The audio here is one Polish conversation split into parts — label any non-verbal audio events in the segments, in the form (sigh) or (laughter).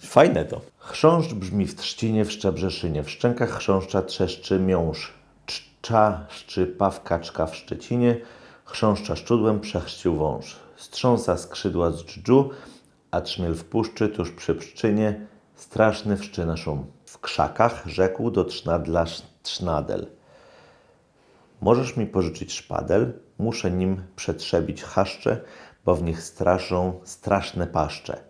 Fajne to. Chrząszcz brzmi w trzcinie, w Szczebrzeszynie, w szczękach chrząszcza trzeszczy miąższ. Czcza szczypa kaczka w Szczecinie, chrząszcza szczudłem przechrzcił wąż. Strząsa skrzydła z dżdżu, a trzmiel w puszczy tuż przy pszczynie, straszny wszczyna szum. W krzakach rzekł do trznadla trznadel. Możesz mi pożyczyć szpadel? Muszę nim przetrzebić chaszcze, bo w nich straszą straszne paszcze.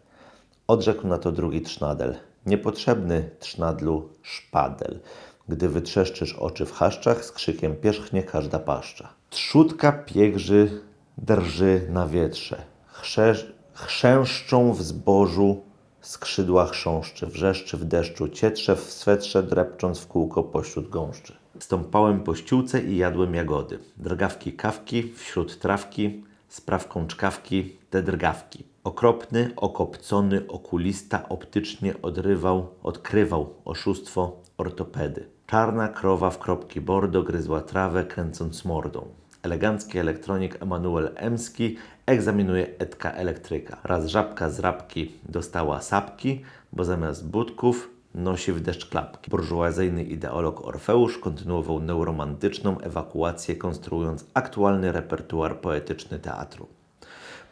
Odrzekł na to drugi trznadel. Niepotrzebny trznadlu szpadel. Gdy wytrzeszczysz oczy w chaszczach, z krzykiem pierzchnie każda paszcza. Trzutka piegrzy drży na wietrze. Chrze, chrzęszczą w zbożu skrzydła chrząszczy. Wrzeszczy w deszczu cietrze w swetrze, drepcząc w kółko pośród gąszczy. Stąpałem po ściółce i jadłem jagody. Drgawki kawki, wśród trawki, sprawką czkawki, te drgawki. Okropny, okopcony, okulista optycznie odrywał, odkrywał oszustwo ortopedy. Czarna krowa w kropki bordo gryzła trawę, kręcąc mordą. Elegancki elektronik Emanuel Emski egzaminuje Edka elektryka. Raz żabka z rabki dostała sapki, bo zamiast budków nosi w deszcz klapki. Burżuazyjny ideolog Orfeusz kontynuował neuromantyczną ewakuację, konstruując aktualny repertuar poetyczny teatru.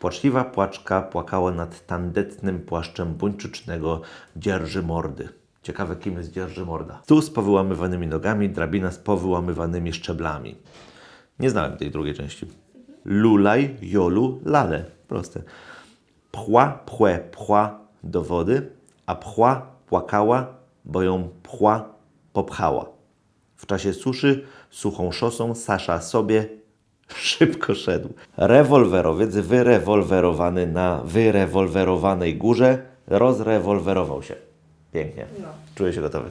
Płaczliwa płaczka płakała nad tandetnym płaszczem buńczucznego dzierży mordy. Ciekawe, kim jest dzierży morda. Z powyłamywanymi nogami, drabina z powyłamywanymi szczeblami. Nie znałem tej drugiej części. Lulaj, jolu, lale. Proste. Pchła, pchłe, pchła do wody, a pchła płakała, bo ją pchła popchała. W czasie suszy suchą szosą Sasza sobie (laughs) szybko szedł. Rewolwerowiec wyrewolwerowany na wyrewolwerowanej górze rozrewolwerował się. Pięknie. No. Czuję się gotowy.